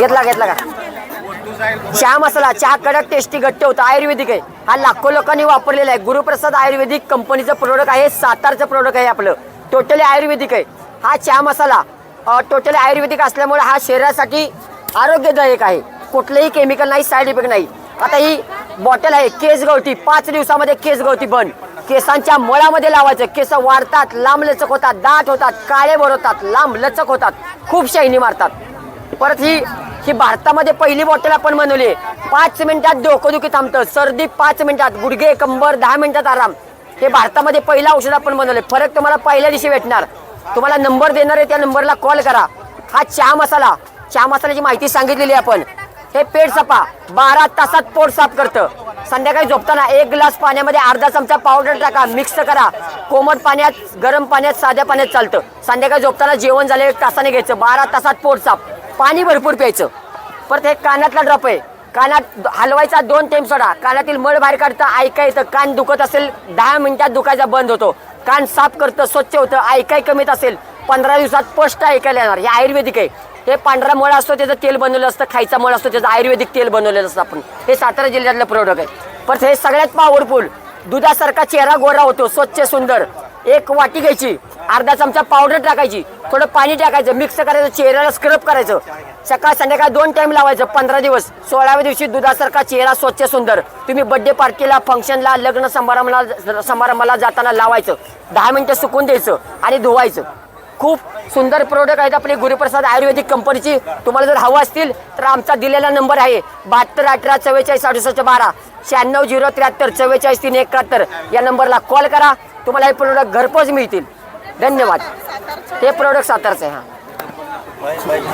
घेतला घेतला का? चहा मसाला चहा कडक टेस्टी घट्ट होता. आयुर्वेदिक आहे. हा लाखो लोकांनी वापरलेला आहे. गुरुप्रसाद आयुर्वेदिक कंपनीचं प्रोडक्ट आहे. सातारचं प्रोडक्ट आहे आपलं. टोटली आयुर्वेदिक आहे. हा चहा मसाला टोटली आयुर्वेदिक असल्यामुळे हा शरीरासाठी आरोग्यदायक आहे. कुठलंही केमिकल नाही साईड इफेक्ट नाही. आता ही बॉटल आहे. केस गवती पाच दिवसामध्ये केस गवती बंद. केसांच्या मळामध्ये लावायचं. केस वाढतात लांब लचक होतात दाट होतात काळे भर होतात लांब लचक होतात. खूप शाईनी मारतात. परत ही ही भारतामध्ये पहिली बॉटल आपण बनवली. पाच मिनिटात डोकंदुखी थांबतं. सर्दी पाच मिनिटात गुडघे कंबर दहा मिनिटात आराम. हे भारतामध्ये पहिलं औषध आपण बनवले फरक तुम्हाला पहिल्या दिवशी भेटणार. तुम्हाला नंबर देणार आहे त्या नंबरला कॉल करा. हा चहा मसाला चहा मसाल्याची माहिती सांगितलेली आहे आपण. हे पेट सपा बारा तासात पोट साफ करतं. संध्याकाळी झोपताना एक ग्लास पाण्यामध्ये अर्धा चमचा पावडर टाका. मिक्स करा. कोमट पाण्यात गरम पाण्यात साध्या पाण्यात चालतं. संध्याकाळी झोपताना जेवण झालं एक तासाने घ्यायचं. बारा तासात पोट साफ. पाणी भरपूर प्यायचं. परत हे कानातला ड्रॉप आहे. कानात हलवायचा दोन टेम सोडा. कानातील मळ बाहेर काढतं ऐका येतं. कान दुखत असेल दहा मिनिटात दुखायचा बंद होतो. कान साफ करतं स्वच्छ होतं ऐकाय कमीत असेल पंधरा दिवसात स्पष्ट ऐकायला येणार. हे आयुर्वेदिक आहे. हे पांढरा मळ असतो त्याचं तेल बनवलं असतं खायचा मळ असतो त्याचं आयुर्वेदिक तेल बनवलेलं असतं आपण. हे सातारा जिल्ह्यातलं प्रोडक्ट आहे. परत हे सगळ्यात पॉवरफुल दुधासारखा चेहरा गोरा होतो स्वच्छ सुंदर. एक वाटी घ्यायची अर्धा चमचा पावडर टाकायची थोडं पाणी टाकायचं मिक्स करायचं चेहऱ्याला स्क्रब करायचं. सकाळ संध्याकाळ दोन टाइम लावायचं पंधरा दिवस. सोळाव्या दिवशी दुधासारखा चेहरा स्वच्छ सुंदर. तुम्ही बर्थडे पार्टीला फंक्शनला लग्न समारंभाला समारंभाला जाताना लावायचं. दहा मिनिटं सुकून द्यायचं आणि धुवायचं. खूप सुंदर प्रोडक्ट आहेत आपली गुरुप्रसाद आयुर्वेदिक कंपनीची तुम्हाला जर हवं असतील तर आमचा दिलेला नंबर आहे. बहात्तर अठरा चव्वेचाळीस अडुसष्ट बारा. शहाण्णव झिरो त्र्याहत्तर चव्वेचाळीस तीन एकाहत्तर. या नंबरला कॉल करा. तुम्हाला हे प्रोडक्ट घरपोच मिळतील. धन्यवाद. हे प्रोडक्ट सातारचं आहे हां.